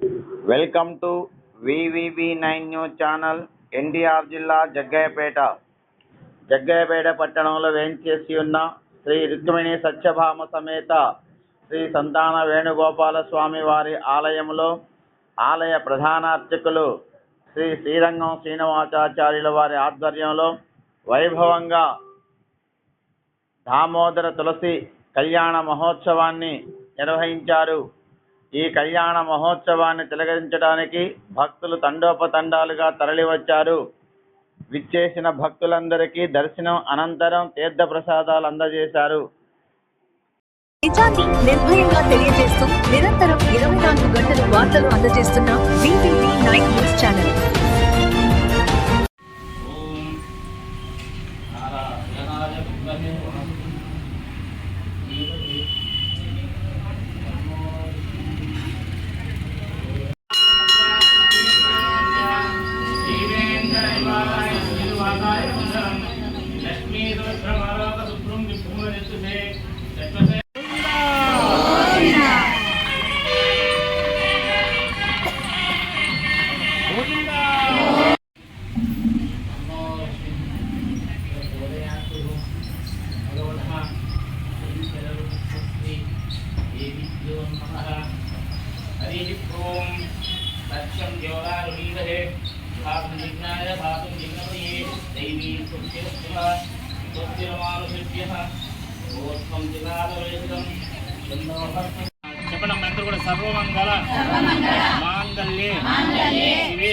Welcome to VVV nine news channel NTR జిల్లా జగ్గయ్యపేట. జగ్గయ్యపేట పట్టణంలో వేంచేసి ఉన్న శ్రీ రుక్మిణి సత్యభామ సమేత శ్రీ సంతాన వేణుగోపాల స్వామి వారి ఆలయంలో ఆలయ ప్రధాన అర్చకులు శ్రీ శ్రీరంగం శ్రీనివాసాచార్యుల వారి ఆధ్వర్యంలో వైభవంగా దామోదర తులసి కళ్యాణ మహోత్సవాన్ని నిర్వహించారు. ఈ కళ్యాణ మహోత్సవాన్ని తిలకరించడానికి భక్తులు తండోపతండాలుగా తరలివచ్చారు. విచ్చేసిన భక్తులందరికీ దర్శనం అనంతరం తీర్థ ప్రసాదాలు అందజేశారు. నిజాన్ని నిర్భయంగా తెలియజేస్తూ నిరంతరం ఇరవై నాలుగు గంటలు వార్తలు అందజేస్తున్న బీటీవీ నైన్ న్యూస్ ఛానల్ జీవేంద్రనివాసాయ శ్రీనివాసాయ మంగళం లక్ష్మీరుద్రమాలోకశుభ్రం విభూమనిస్తుతే చక్షుషే हरिः ओं सत्यं देवदारुणीवहे భాసం యజ్ఞాయ భాసం యజ్ఞమయే దైవీ సుఖ్యవ స్వస్తిరమానుభ్య ఓత్వం జిలాలవేదం చెప్పడం అందరూ కూడా సర్వమంగళ మాంగళ్యే శివే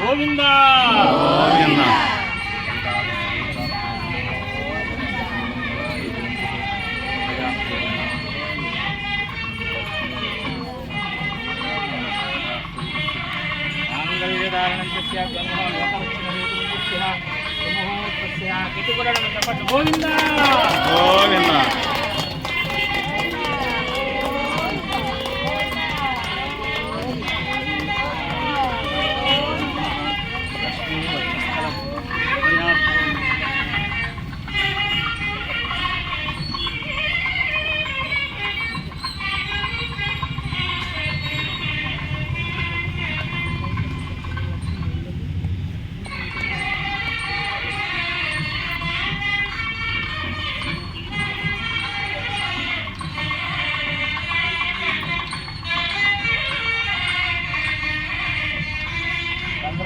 గోవిందా మాంగళ్యధారణం తస్య జన్మ లోకరక్షణ తస్య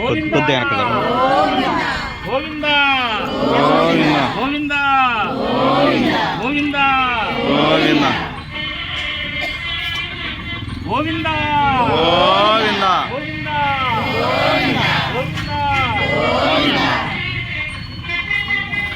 కొద్దిగా జరగండి. గోవింద! గోవింద! గోవింద!